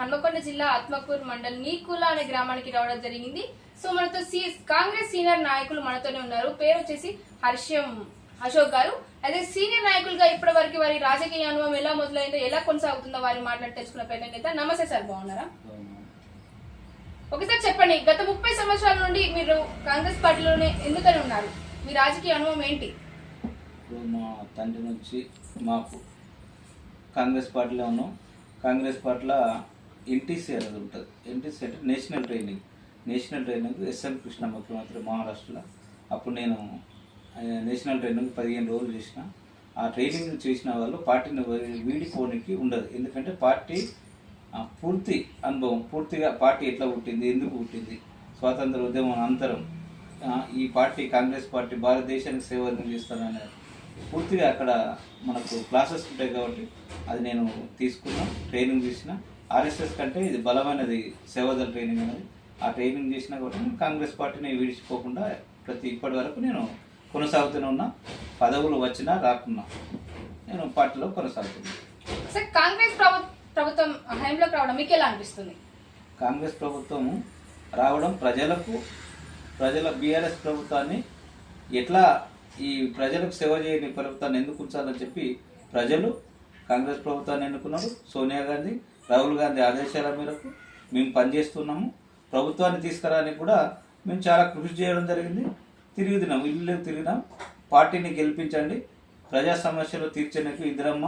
హన్మకొండ జిల్లా ఆత్మకూరు మండల్ నీకుల అనే గ్రామానికి రావడం జరిగింది. సో మనతో కాంగ్రెస్ సీనియర్ నాయకులు మనతోనే ఉన్నారు. పేరు వచ్చేసి హర్షం అశోక్ గారు. అయితే సీనియర్ నాయకులుగా ఇప్పటి వరకు వారి రాజకీయ అనుభవం ఎలా మొదలైందో ఎలా కొనసాగుతుందో వారి మాట్లాడి తెలుసుకున్న ప్రయత్నం చేద్దాం. నమస్తే సార్ బాగున్నారా? ఒకసారి చెప్పండి గత ముప్పై సంవత్సరాల నుండి మీరు కాంగ్రెస్ పార్టీలోనే ఎందుకని ఉన్నారు? మీ రాజకీయ అనుభవం ఏంటి? మా తండ్రి నుంచి మాకు కాంగ్రెస్ పార్టీలో ఉన్నాం. కాంగ్రెస్ పార్టీలో ఎన్టీసీ అనేది ఉంటుంది. ఎన్టీసీ అంటే national training. National training SN Krishna ముఖ్యమంత్రి మహారాష్ట్రలో. అప్పుడు నేను నేషనల్ ట్రైనింగ్ పదిహేను రోజులు చేసిన. ఆ ట్రైనింగ్ చేసిన వాళ్ళు పార్టీని వదిలి- వీడిపోనికి ఉండదు. ఎందుకంటే పార్టీ పూర్తి అనుభవం పూర్తిగా పార్టీ ఎట్లా పుట్టింది ఎందుకు పుట్టింది స్వాతంత్ర ఉద్యమం అనంతరం ఈ పార్టీ కాంగ్రెస్ పార్టీ భారతదేశానికి సేవలు చేస్తానన్నారు పూర్తిగా అక్కడ మనకు క్లాసెస్ ఉంటాయి కాబట్టి అది నేను తీసుకున్నా ట్రైనింగ్ చేసిన ఆర్ఎస్ఎస్ కంటే ఇది బలమైనది సేవాదళ ట్రైనింగ్ అనేది. ఆ ట్రైనింగ్ చేసిన కాబట్టి నేను కాంగ్రెస్ పార్టీని విడిచిపోకుండా ప్రతి ఇప్పటి వరకు నేను కొనసాగుతూనే ఉన్నా. పదవులు వచ్చినా రాకున్నా నేను పార్టీలో కొనసాగుతున్నా. సార్ కాంగ్రెస్ ప్రభు- ప్రభుత్వం హయాంలోకి రావడం మీకు ఎలా అనిపిస్తుంది? కాంగ్రెస్ ప్రభుత్వం రావడం ప్రజలకు ప్రజల బీఆర్ఎస్ ప్రభుత్వాన్ని ఎట్లా ఈ ప్రజలకు సేవ చేయని ప్రభుత్వాన్ని ఎందుకు ఉంచాలని చెప్పి ప్రజలు కాంగ్రెస్ ప్రభుత్వాన్ని ఎన్నుకున్నారు సోనియా గాంధీ రాహుల్ గాంధీ ఆదేశాల మేరకు మేము పనిచేస్తున్నాము. ప్రభుత్వాన్ని తీసుకురాని కూడా మేము చాలా కృషి చేయడం జరిగింది. తిరిగి తిన్నాం ఇల్లు తిరిగినాం. పార్టీని గెలిపించండి. ప్రజా సమస్యలు తీర్చేందుకు ఇందిరమ్మ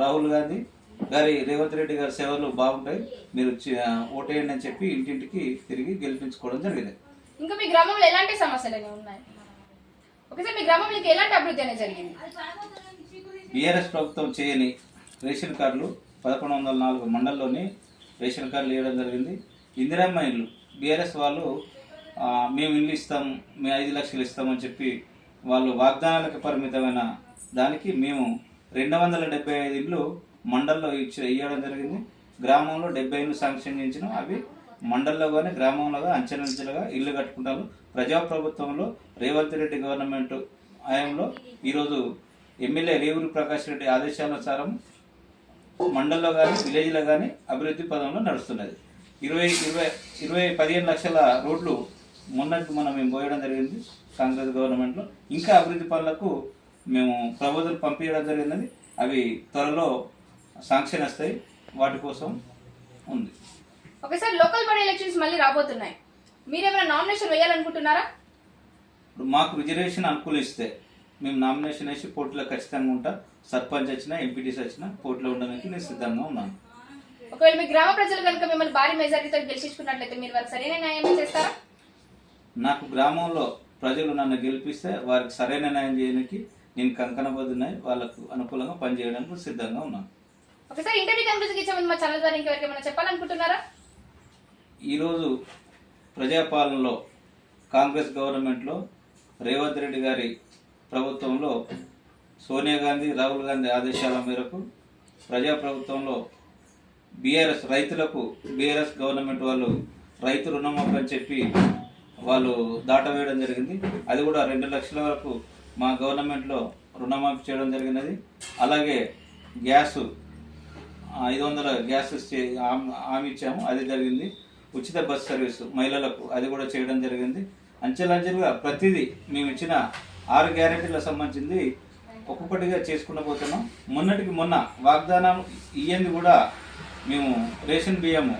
రాహుల్ గాంధీ గారి రేవంత్ రెడ్డి గారి సేవలు బాగుంటాయి. మీరు ఓటేయండి అని చెప్పి ఇంటింటికి తిరిగి గెలిపించుకోవడం జరిగింది. ఇంకా మీ గ్రామంలో ఎలాంటి సమస్యలు ఉన్నాయి? ఉన్నాయి మీ ఎలాంటి అభివృద్ధి అనేది జరిగింది? బీఆర్ఎస్ ప్రభుత్వం చేయని రేషన్ కార్డులు పదకొండు వందల నాలుగు మండలంలోని రేషన్ కార్డులు ఇవ్వడం జరిగింది. ఇందిరమ్మ ఇల్లు బీఆర్ఎస్ వాళ్ళు మేము ఇల్లు ఇస్తాం మేము ఐదు లక్షలు ఇస్తామని చెప్పి వాళ్ళు వాగ్దానాలకు పరిమితమైన దానికి మేము రెండు వందల డెబ్బై ఐదు ఇళ్ళు మండల్లో ఇచ్చి ఇవ్వడం జరిగింది. గ్రామంలో డెబ్బై ఇళ్ళు శాంక్షన్ చేయించినాం. అవి మండల్లో కానీ గ్రామంలో కానీ అంచెలంచెలుగా ఇల్లు కట్టుకుంటారు. ప్రజాప్రభుత్వంలో రేవంత్ రెడ్డి గవర్నమెంట్ హయాంలో ఈరోజు ఎమ్మెల్యే రేవూరి ప్రకాష్ రెడ్డి ఆదేశానుసారం మండల్లో కానీ విలేజ్లో కానీ అభివృద్ధి పదంలో నడుస్తున్నది. ఇరవై ఇరవై ఇరవై పదిహేను లక్షల రోడ్లు మొన్నటి మనం మేము పోయడం జరిగింది కాంగ్రెస్ గవర్నమెంట్లో. ఇంకా అభివృద్ధి పనులకు మేము ప్రపోజల్ పంపించడం జరిగినది అవి త్వరలో శాంక్షన్ వస్తాయి. వాటి కోసం ఉంది. ఒకసారి లోకల్ బాడీ ఎలక్షన్స్ మళ్ళీ రాబోతున్నాయి. మీరేమైనా నామినేషన్ వేయాలనుకుంటున్నారా? ఇప్పుడు మాకు రిజర్వేషన్ అనుకూలిస్తే మేము నామినేషన్ వేసి పోటీలో ఖచ్చితంగా ఉంటా. సర్పంచ్ వచ్చినా ఎంపీటీసీ వచ్చినా పోటీలో ఉండడానికి నేను సిద్ధంగా ఉన్నాను. ఒకవేళ మీ గ్రామ ప్రజలు కనుక మిమ్మల్ని భారీ మెజారిటీతో గెలిచించుకున్నట్లయితే మీరు వారికి సరైన న్యాయం చేస్తారా? నాకు గ్రామంలో ప్రజలు నన్ను గెలిపిస్తే వారికి సరైన న్యాయం చేయడానికి నేను కంకణబద్దున్నాయి వాళ్ళకు అనుకూలంగా పనిచేయడానికి సిద్ధంగా ఉన్నాను. ఒకసారి ఇంటర్వ్యూ కన్ఫరెన్స్ ఇచ్చే మా ఛానల్ ద్వారా ఇంకెవరికి ఏమైనా చెప్పాలనుకుంటున్నారా? ఈరోజు ప్రజాపాలనలో కాంగ్రెస్ గవర్నమెంట్లో రేవంత్ రెడ్డి గారి ప్రభుత్వంలో సోనియా గాంధీ రాహుల్ గాంధీ ఆదేశాల మేరకు ప్రజా ప్రభుత్వంలో బీఆర్ఎస్ రైతులకు బీఆర్ఎస్ గవర్నమెంట్ వాళ్ళు రైతు రుణమాఫీ అని చెప్పి వాళ్ళు దాటవేయడం జరిగింది. అది కూడా రెండు లక్షల వరకు మా గవర్నమెంట్లో రుణమాఫీ చేయడం జరిగినది. అలాగే గ్యాసు ఐదు వందల గ్యాస్ ఇచ్చే హామీ ఇచ్చాము. అది జరిగింది. ఉచిత బస్ సర్వీసు మహిళలకు అది కూడా చేయడం జరిగింది. అంచెలంచెలుగా ప్రతిదీ మేము ఇచ్చిన ఆరు గ్యారెంటీలకు సంబంధించింది ఒక్కొక్కటిగా చేసుకుంటూ పోతున్నాం. మొన్నటికి మొన్న వాగ్దానం ఇయ్యంది కూడా మేము రేషన్ బియ్యము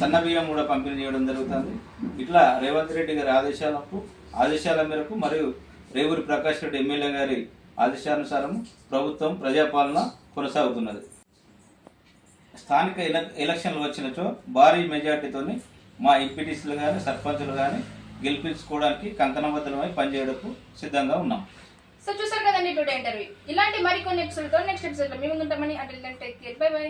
సన్న బియ్యం కూడా పంపిణీ చేయడం జరుగుతుంది. ఇట్లా రేవంత్ రెడ్డి గారి ఆదేశాలకు ఆదేశాల మేరకు మరియు రేవూరి ప్రకాష్ రెడ్డి ఎమ్మెల్యే గారి ఆదేశానుసారం ప్రభుత్వం ప్రజాపాలన కొనసాగుతున్నది. స్థానిక ఎలక్షన్లు వచ్చినచో భారీ మెజార్టీతోని మా ఎంపీటీసీలు కానీ సర్పంచులు కానీ గెలిపించుకోవడానికి కంకణబద్ధమై పనిచేయడానికి సిద్ధంగా ఉన్నాం. సో చూసారు కదండి టుడే ఇంటర్వ్యూ ఇలాంటి మరికొన్ని ఎపిసోడ్తో నెక్స్ట్ ఎపిసోడ్లో మేము ఉంటామని అంటే టేక్ కేర్ బై బై